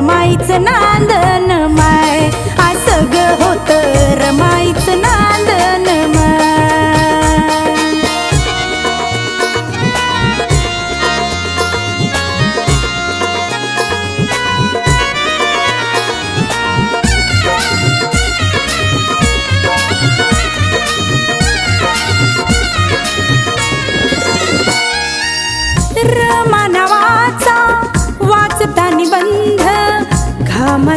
माईच नांद.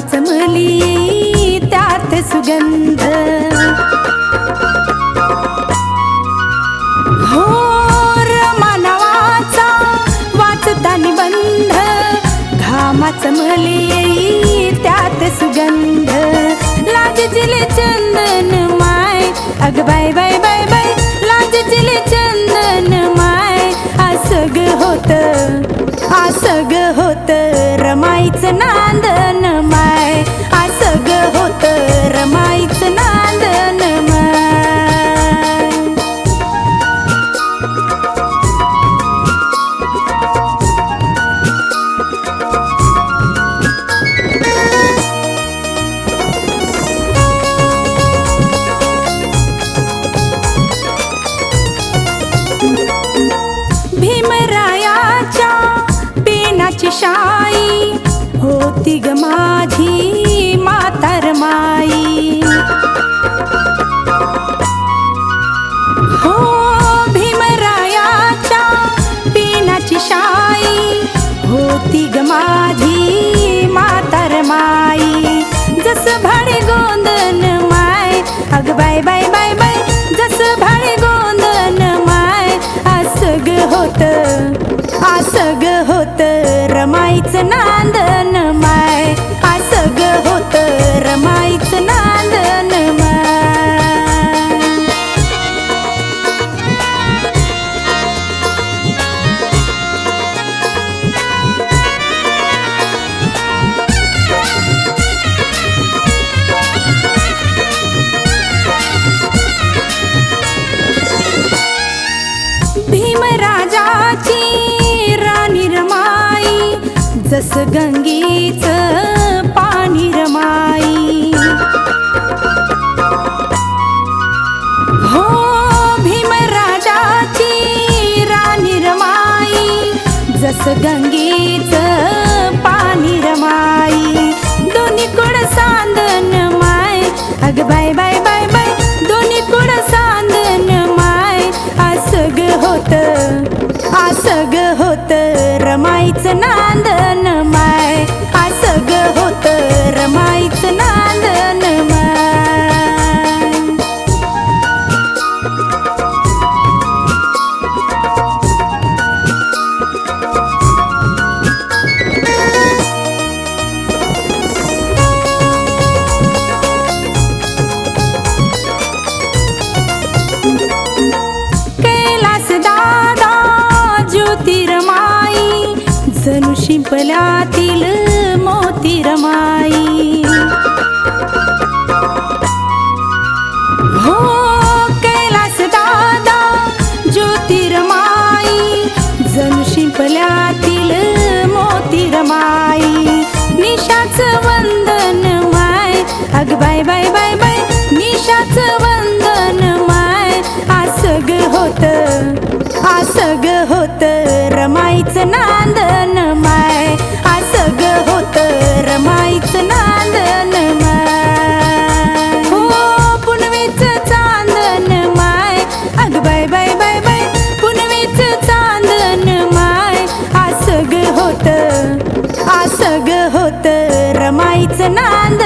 घामाच त्यात सुगंध. हो मानवाचा वाचता निबंध. घामाच मली त्यात सुगंध. लाजचिले चंदन माय अग बाय बाय tutte जस गंगीच पाणी रमाई. हो भीमराजाची राणी रमाई. जस गंगीच पाणी रमाई. दोन्ही कुड सांदन माय. अग बाय बाय. जणू मोती रमाई हो कैलास दादा ज्योतिरमाई जणू शिंपल्यातील मोतिरमाई. निशाच वंदन माय अग बाय बाय बाय बाय. निशाच वंदन माय आसग होत आसग होत रमाईचं नान माईच नांद